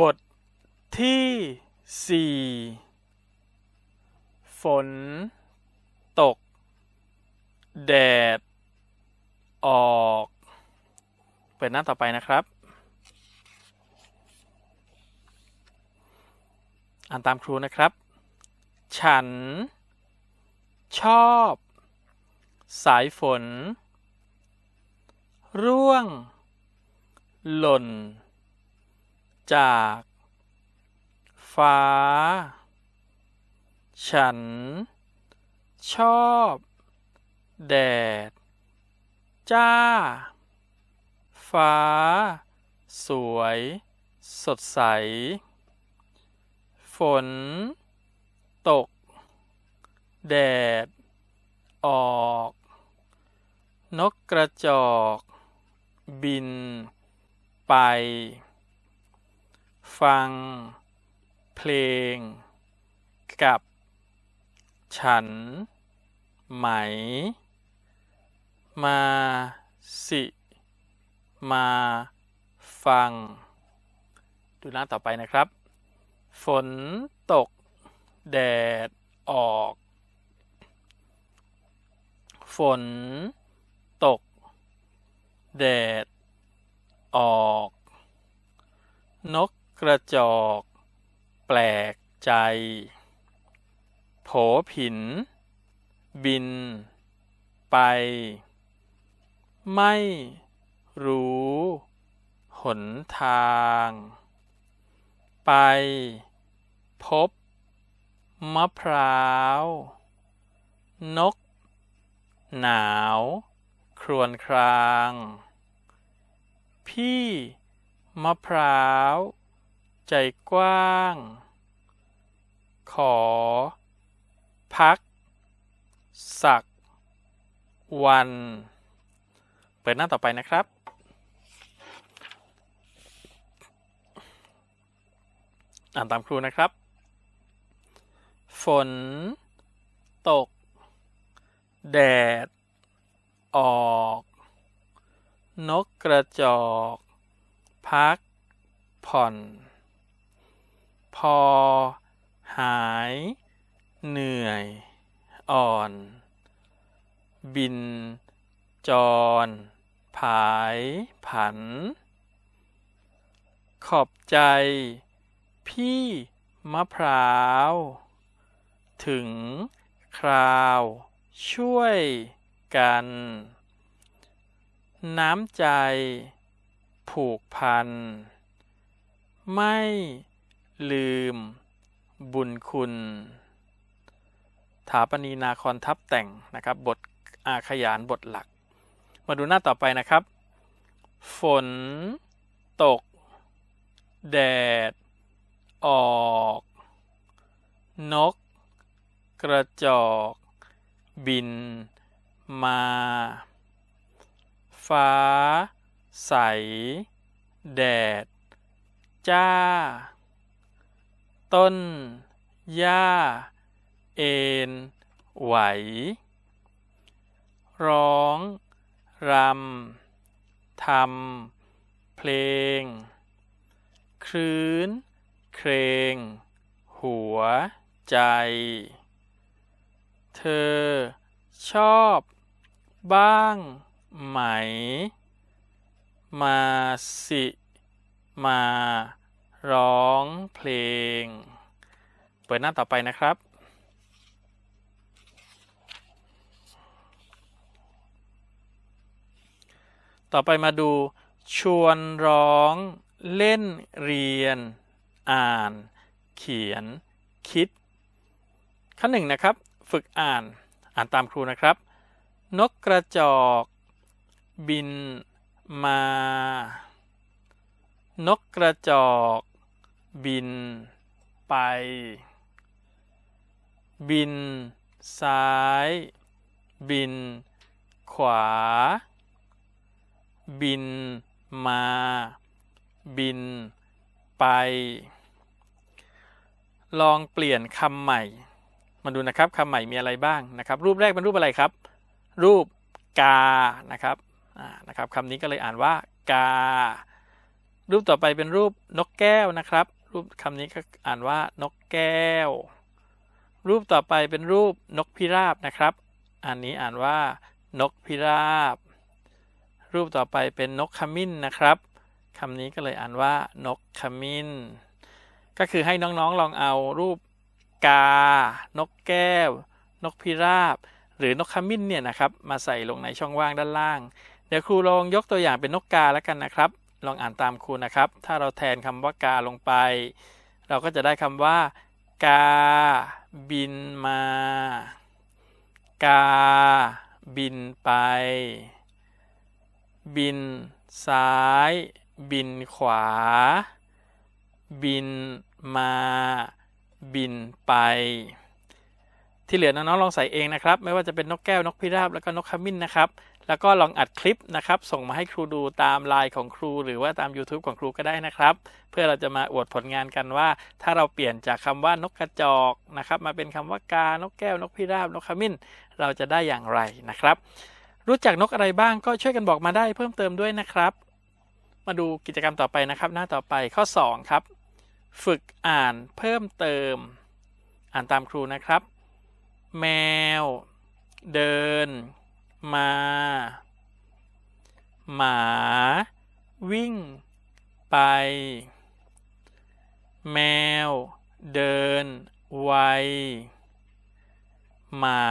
บทที่สี่ฝน ตก แดด ออก เปิดหน้าต่อไปนะครับ อ่านตามครูนะครับ ฉัน ชอบ สายฝน ร่วง หล่น จาก ฟ้า ฉัน ชอบ แดด จ้า ฟ้า สวย สดใส ฝน ตก แดด ออก นกกระจอก บิน ไป ฟังเพลงกับฉันไหม มาสิมาฟัง ดูหน้าต่อไปนะครับ ฝนตกแดดออก ฝนตก แดดออก นก กระจอก แปลกใจ โผผิน บิน ไป ไม่รู้ หนทาง ไป พบ มะพร้าว นก หนาว ครวญคราง พี่ มะพร้าว ใจกว้าง ขอ พัก สัก วัน เปิดหน้าต่อไปนะครับ อ่านตามครูนะครับ ฝน ตก แดด ออก นกกระจอก พัก ผ่อน พอ หาย เหนื่อย อ่อน บิน จร ผาย ผัน ขอบใจ พี่มะพร้าว ถึงคราว ช่วยกัน น้ำใจ ผูกพัน ไม่ ลืม บุญคุณถาปณีนาคอนทับแต่งนะครับบทอาขยานบทหลัก มาดูหน้าต่อไปนะครับ ฝน ตก แดด ออก นก กระจอก บิน มา ฟ้า ใส แดด จ้า ต้นหญ้า เอ็นไหว ร้อง รำ ทำ เพลงครื้น เครง หัวใจ เธอชอบบ้างไหม มาสิ มา ร้องเพลง เปิดหน้าต่อไปนะครับ ต่อไปมาดูชวนร้องเล่นเรียน อ่าน เขียน คิดขั้นหนึ่งนะครับ ฝึกอ่านอ่านตามครูนะครับ นกกระจอก บินมา นกกระจอก บินไป บินซ้าย บินขวา บินมา บินไป ลองเปลี่ยนคำใหม่ มาดูนะครับคำใหม่มีอะไรบ้างนะครับ รูปแรกเป็นรูปอะไรครับ รูปกา นะครับอ่านะครับคำนี้ก็เลยอ่านว่ากา รูปต่อไปเป็นรูปนกแก้วนะครับ รูปคำนี้ก็อ่านว่านกแก้ว รูปต่อไปเป็นรูปนกพิราบนะครับ อันนี้อ่านว่านกพิราบ รูปต่อไปเป็นนกขมิ้นนะครับคำนี้ก็เลยอ่านว่านกขมิ้น ก็คือให้น้องๆลองเอารูปกา นกแก้ว นกพิราบ หรือนกขมิ้นเนี่ยนะครับ มาใส่ลงในช่องว่างด้านล่าง เดี๋ยวครูลองยกตัวอย่างเป็นนกกาแล้วกันนะครับ ลองอ่านตามครูนะครับ ถ้าเราแทนคำว่ากาลงไป เราก็จะได้คำว่า กาบินมา กาบินไป บินซ้าย บินขวา บินมา บินไป ที่เหลือน้องๆลองใส่เองนะครับ ไม่ว่าจะเป็นนกแก้วนกพิราบแล้วก็นกขมิ้นนะครับ แล้วก็ลองอัดคลิปนะครับ ส่งมาให้ครูดูตามไลน์ของครู หรือว่าตาม YouTube ของครูก็ได้นะครับ เพื่อเราจะมาอวดผลงานกันว่า ถ้าเราเปลี่ยนจากคำว่านกกระจอกนะครับ มาเป็นคำว่ากา นกแก้ว นกพิราบ นกขมิ้น เราจะได้อย่างไรนะครับ รู้จักนกอะไรบ้างก็ช่วยกันบอกมาได้เพิ่มเติมด้วยนะครับ มาดูกิจกรรมต่อไปนะครับ หน้าต่อไปข้อ 2 ครับ ฝึกอ่านเพิ่มเติม อ่านตามครูนะครับ แมว เดิน มา หมา วิ่ง ไป แมว เดิน ไว หมา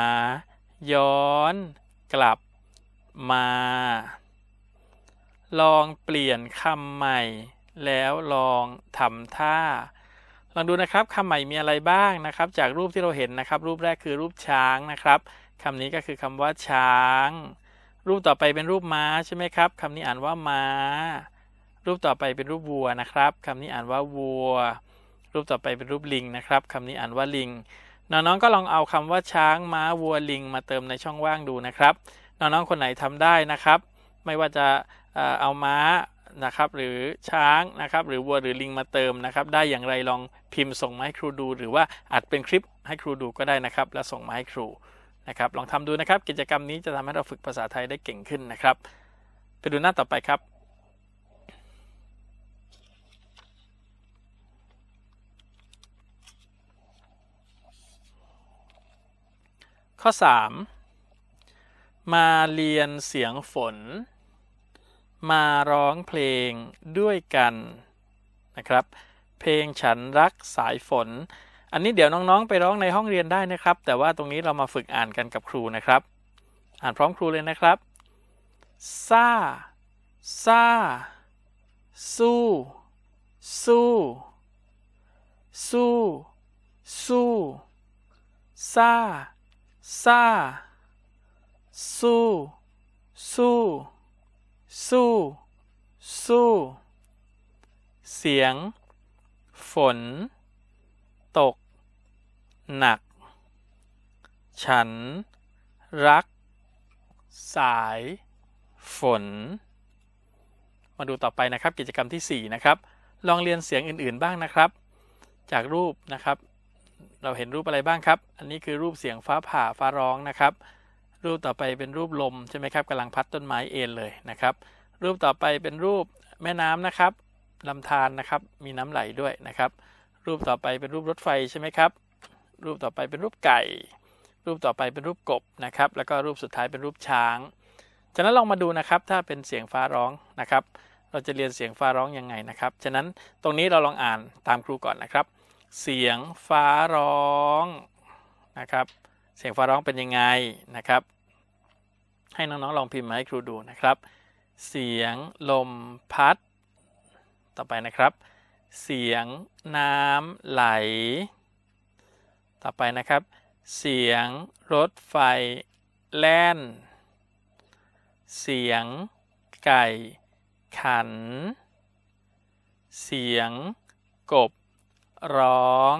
ย้อน กลับ มา ลองเปลี่ยนคำใหม่ แล้วลองทำท่าลองดูนะครับคำใหม่มีอะไรบ้างนะครับ จากรูปที่เราเห็นนะครับ รูปแรกคือรูปช้างนะครับ คำนี้ก็คือคำว่าช้าง รูปต่อไปเป็นรูปม้าใช่ไหมครับคำนี้อ่านว่าม้า รูปต่อไปเป็นรูปวัวนะครับคำนี้อ่านว่าวัว รูปต่อไปเป็นรูปลิงนะครับคำนี้อ่านว่าลิงน้องๆก็ลองเอาคำว่าช้างม้าวัวลิง มาเติมในช่องว่างดูนะครับน้องๆคนไหนทำได้นะครับ ไม่ว่าจะเอาม้านะครับหรือช้างนะครับหรือวัวหรือลิงมาเติมนะครับ ได้อย่างไรลองพิมพ์ส่งมาให้ครูดู หรือว่าอัดเป็นคลิปให้ครูดูก็ได้นะครับ แล้วส่งมาให้ครู นะครับ ลองทำดูนะครับ กิจกรรมนี้จะทำให้เราฝึกภาษาไทยได้เก่งขึ้นนะครับ ไปดูหน้าต่อไปครับ ข้อ 3 มาเรียนเสียงฝน มาร้องเพลงด้วยกันนะครับ เพลงฉันรักสายฝน อันนี้เดี๋ยวน้องๆ ไปร้องในห้องเรียนได้นะครับ แต่ว่าตรงนี้เรามาฝึกอ่านกันกับครูนะครับ อ่านพร้อมครูเลยนะครับซาซาสู้สู้สู้สู้ซาซาสู้สู้สู้สู้เสียง ฝน ตก หนัก ฉันรัก สาย ฝน มาดูต่อไปนะครับ กิจกรรมที่ 4 นะครับ ลองเรียนเสียงอื่น ๆ บ้างนะครับ จากรูปนะครับ เราเห็นรูปอะไรบ้างครับ อันนี้คือรูปเสียงฟ้าผ่าฟ้าร้องนะครับ รูปต่อไปเป็นรูปลมใช่ไหมครับกำลังพัดต้นไม้เอ็นเลยนะครับ รูปต่อไปเป็นรูปแม่น้ำนะครับลำธารนะครับ มีน้ำไหลด้วยนะครับ รูปต่อไปเป็นรูปรถไฟใช่ไหมครับ รูปต่อไปเป็นรูปไก่ รูปต่อไปเป็นรูปกบนะครับ แล้วก็รูปสุดท้ายเป็นรูปช้าง ฉะนั้นลองมาดูนะครับ ถ้าเป็นเสียงฟ้าร้องนะครับ เราจะเรียนเสียงฟ้าร้องยังไงนะครับ ฉะนั้นตรงนี้เราลองอ่านตามครูก่อนนะครับ เสียงฟ้าร้องนะครับ เสียงฟ้าร้องเป็นยังไงนะครับ ให้น้องๆลองพิมพ์มาให้ครูดูนะครับ เสียงลมพัด ต่อไปนะครับ เสียงน้ำไหล ต่อไปนะครับ เสียงรถไฟแล่น เสียงไก่ขัน เสียงกบร้อง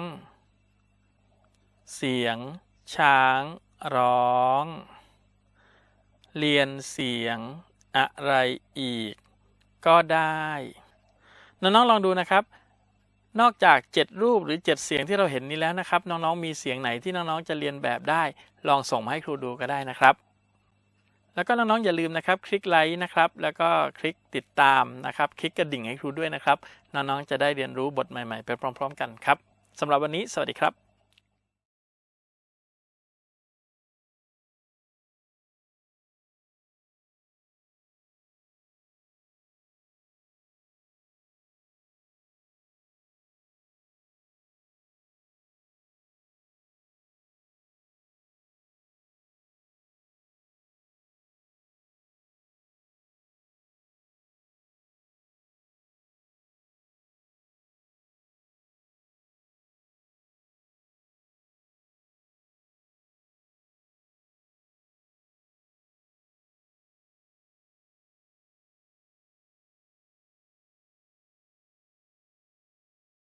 เสียงช้างร้อง เรียนเสียงอะไรอีกก็ได้ น้องๆลองดูนะครับ นอกจาก 7 รูปหรือ 7 เสียงที่เราเห็นนี้แล้วนะครับ น้องๆมีเสียงไหนที่น้องๆจะเรียนแบบได้ ลองส่งมาให้ครูดูก็ได้นะครับ แล้วก็น้องๆอย่าลืมนะครับ คลิกไลค์นะครับ แล้วก็คลิกติดตามนะครับ คลิกกระดิ่งให้ครูด้วยนะครับ น้องๆจะได้เรียนรู้บทใหม่ ๆ ไปพร้อม ๆ กันครับสำหรับวันนี้ สวัสดีครับ